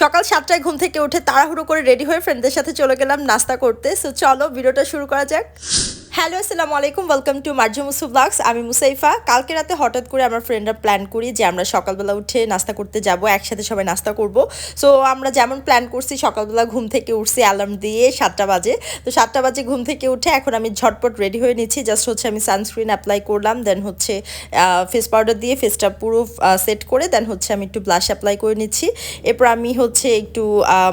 সকাল সাতটায় ঘুম থেকে উঠে তাড়াহুড়ো করে রেডি হয়ে ফ্রেন্ডদের সাথে চলে গেলাম নাস্তা করতে। সো চলো, ভিডিওটা শুরু করা যাক। হ্যালো, আসসালামু আলাইকুম welcome to Marju Musu vlogs আমি মুসাইফা। কালকে রাতে হঠাৎ করে আমার ফ্রেন্ডরা প্ল্যান করি যে আমরা সকালবেলা উঠে নাস্তা করতে যাব, একসাথে সবাই নাস্তা করব। সো আমরা যেমন প্ল্যান করছি, সকালবেলা ঘুম থেকে উঠছি অ্যালার্ম দিয়ে সাতটা বাজে। তো সাতটা বাজে ঘুম থেকে উঠে এখন আমি ঝটপট রেডি হয়ে নিচ্ছি। জাস্ট হচ্ছে আমি সানস্ক্রিন অ্যাপ্লাই করলাম দেন হচ্ছে ফেস পাউডার দিয়ে ফেসটা পুরো সেট করে দেন হচ্ছে আমি একটু ব্লাশ অ্যাপ্লাই করে নিচ্ছি। এরপর আমি হচ্ছে একটু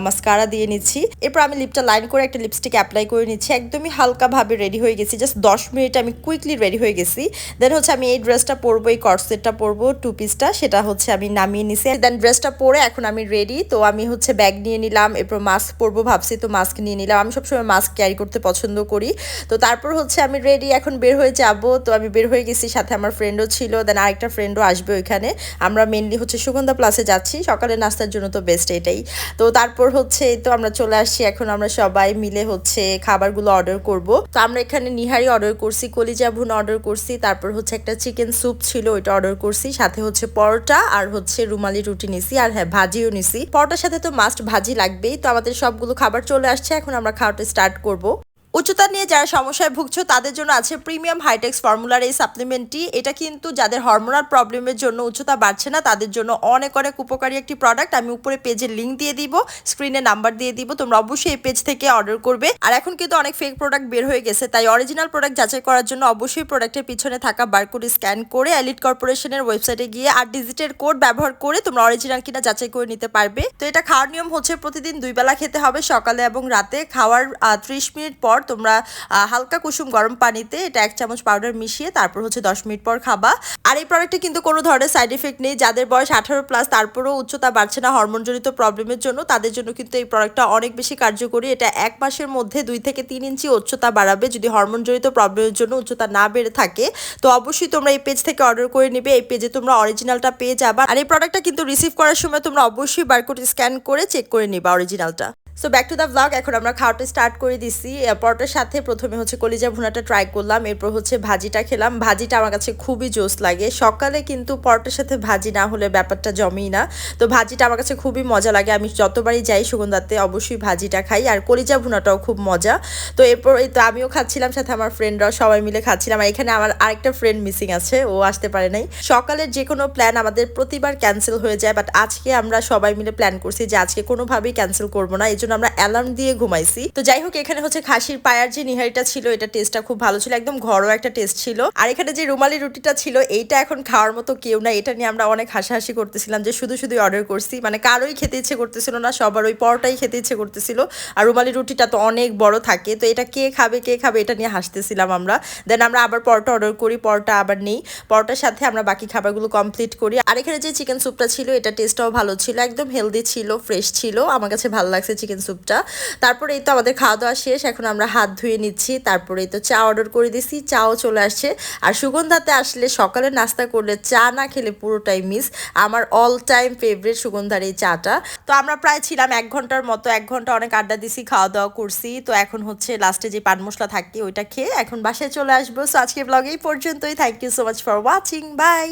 মাস্কারা দিয়ে নিচ্ছি। এরপর আমি লিপটা লাইন করে একটা লিপস্টিক অ্যাপ্লাই করে নিচ্ছি। একদমই হালকাভাবে রেডি হয়ে গেছি। জাস্ট দশ মিনিট আমি কুইকলি রেডি হয়ে গেছি। দেন হচ্ছে আমি এই ড্রেসটা পরবো, এই কটসেটটা পরবো টু পিসটা সেটা হচ্ছে আমি নামিয়ে নিছি। দেন ড্রেসটা পরে এখন আমি রেডি তো আমি হচ্ছে ব্যাগ নিয়ে নিলাম, এরপর মাস্ক পরবো, ভাবছি তো মাস্ক নিয়ে নিলাম। আমি সবসময় মাস্ক ক্যারি করতে পছন্দ করি। তো তারপর হচ্ছে আমি রেডি এখন বের হয়ে যাব। তো আমি বের হয়ে গেছি, সাথে আমার ফ্রেন্ডও ছিল দেন আরেকটা ফ্রেন্ডও আসবে ওইখানে। আমরা মেনলি হচ্ছে সুগন্ধা প্লাসে যাচ্ছি, সকালে নাস্তার জন্য তো বেস্ট এটাই। তো তারপর হচ্ছে তো আমরা চলে আসছি, এখন আমরা সবাই মিলে হচ্ছে খাবারগুলো অর্ডার করব। তো আমরা এখানে নিহারি অর্ডার করছি কলিজা ভুন অর্ডার করছি, তারপর হচ্ছে একটা চিকেন স্যুপ ছিল, ওইটা অর্ডার করছি, সাথে হচ্ছে পরোটা আর হচ্ছে রুমালি রুটি নিছি, আর হ্যাঁ ভাজিও নিছি। পরোটার সাথে তো মাস্ট ভাজি লাগবেই, তো আমাদের সবগুলো খাবার চলে আসছে, এখন আমরা খাওয়াটা স্টার্ট করব। উচ্চতা নিয়ে যারা সমস্যায় ভুগছো, তাদের জন্য আছে প্রিমিয়াম হাইটেক্স ফর্মুলার এই সাপ্লিমেন্টটি। এটা কিন্তু যাদের হরমোনাল প্রবলেমের জন্য উচ্চতা বাড়ছে না, তাদের জন্য অনেক অনেক উপকারী একটি প্রোডাক্ট। আমি উপরে পেজের লিঙ্ক দিয়ে দিব স্ক্রিনে নাম্বার দিয়ে দিব, তোমরা অবশ্যই এই পেজ থেকে অর্ডার করবে। আর এখন কিন্তু অনেক ফেক প্রোডাক্ট বের হয়ে গেছে, তাই অরিজিনাল প্রোডাক্ট যাচাই করার জন্য অবশ্যই প্রোডাক্টের পিছনে থাকা বারকোড স্ক্যান করে এলিট কর্পোরেশনের ওয়েবসাইটে গিয়ে আর ডিজিটের কোড ব্যবহার করে তোমরা অরিজিনাল কিনা যাচাই করে নিতে পারবে। তো এটা খাওয়ার নিয়ম হচ্ছে প্রতিদিন দুই বেলা খেতে হবে, সকালে এবং রাতে। খাওয়ার ত্রিশ মিনিট পর তোমরা আহ, হালকা কুসুম গরম পানিতে এটা এক চামচ পাউডার মিশিয়ে তারপর হচ্ছে দশ মিনিট পর খাবা। আর এই প্রোডাক্টে কিন্তু কোনো ধরনের সাইড এফেক্ট নেই। যাদের বয়স আঠারো প্লাস তারপরেও উচ্চতা বাড়ছে না হরমোনজনিত প্রবলেমের জন্য তাদের জন্য কিন্তু এই প্রোডাক্টটা অনেক বেশি কার্যকরী। এটা এক মাসের মধ্যে দুই থেকে তিন ইঞ্চি উচ্চতা বাড়াবে। যদি হরমোনজনিত প্রবলেমের জন্য উচ্চতা না বেড়ে থাকে তো অবশ্যই তোমরা এই পেজ থেকে অর্ডার করে নিবে। এই পেজে তোমরা অরিজিনালটা পেয়ে যাবা। আর এই প্রোডাক্টটা কিন্তু রিসিভ করার সময় তোমরা অবশ্যই বারকোড স্ক্যান করে চেক করে নিবা অরিজিনালটা so back to the vlog এখন আমরা খাওয়াটা স্টার্ট করে দিছি। পরোটার সাথে প্রথমে হচ্ছে কলিজা ভুনাটা ট্রাই করলাম। এরপর হচ্ছে ভাজিটা খেলাম। ভাজিটা আমার কাছে খুবই জোস লাগে। সকালে কিন্তু পরোটার সাথে ভাজি না হলে ব্যাপারটা জমেই না। তো ভাজিটা আমার কাছে খুবই মজা লাগে। আমি যতবারই যাই সুগন্ধাতে অবশ্যই ভাজিটা খাই। আর কলিজা ভুনাটাও খুব মজা। তো এরপর এই তো আমিও খাচ্ছিলাম, সাথে আমার ফ্রেন্ডরাও সবাই মিলে খাচ্ছিলাম। আর এখানে আমার আরেকটা ফ্রেন্ড মিসিং আছে। ও আসতে পারে নাই। সকালের যে কোনো প্ল্যান আমাদের প্রতিবার ক্যান্সেল হয়ে যায়। বাট আজকে আমরা সবাই মিলে প্ল্যান করছি যে আজকে কোনোভাবেই ক্যান্সেল করব না। এই জন্য আমরা অ্যালার্ম দিয়ে ঘুমাইছি। তো যাই হোক এখানে হচ্ছে খাসির পায়ার যে নিহারিটা ছিল, এটা টেস্টটা খুব ভালো ছিল, একদম ঘরোয়া একটা টেস্ট ছিল। আর এখানে যে রুমালি রুটিটা ছিল, এইটা এখন খাওয়ার মতো কেউ না এটা নিয়ে আমরা অনেক হাসাহাসি করতেছিলাম যে শুধু শুধু অর্ডার করছি। মানে কারোই খেতে ইচ্ছে করতেছিল না, সবার ওই পরোটাই খেতে ইচ্ছে করতেছিল। আর রুমালি রুটিটা তো অনেক বড় থাকে, তো এটা কে খাবে কে খাবে এটা নিয়ে হাসতেছিলাম আমরা। দেন আমরা আবার পরোটা অর্ডার করি, পরোটা আবার নেই। পরোটার সাথে আমরা বাকি খাবারগুলো কমপ্লিট করি। আর এখানে যে চিকেন স্যুপটা ছিল, এটা টেস্টটাও ভালো ছিল, একদম হেলদি ছিল ফ্রেশ ছিল। আমার কাছে ভালো লাগছে চিকেন স্যুপটা। তারপরে এই তো আমাদের খাওয়া দাওয়া শেষ, এখন আমরা হাত ধুয়ে নিচ্ছি। তারপরে তো চা অর্ডার করে দিছি, চাও চলে আসছে। আর সুগন্ধাতে আসলে সকালে নাস্তা করলে চা না খেলে পুরোটাই মিস আমার অল টাইম ফেভারিট সুগন্ধার এই চাটা। তো আমরা প্রায় ছিলাম এক ঘণ্টার মতো, এক ঘণ্টা অনেক আড্ডা দিছি খাওয়া দাওয়া করছি। তো এখন হচ্ছে লাস্টে যে পান মশলা থাকে ওইটা খেয়ে এখন বাসায় চলে আসব। সো আজকে ব্লগ এই পর্যন্তই। Thank you so much for watching bye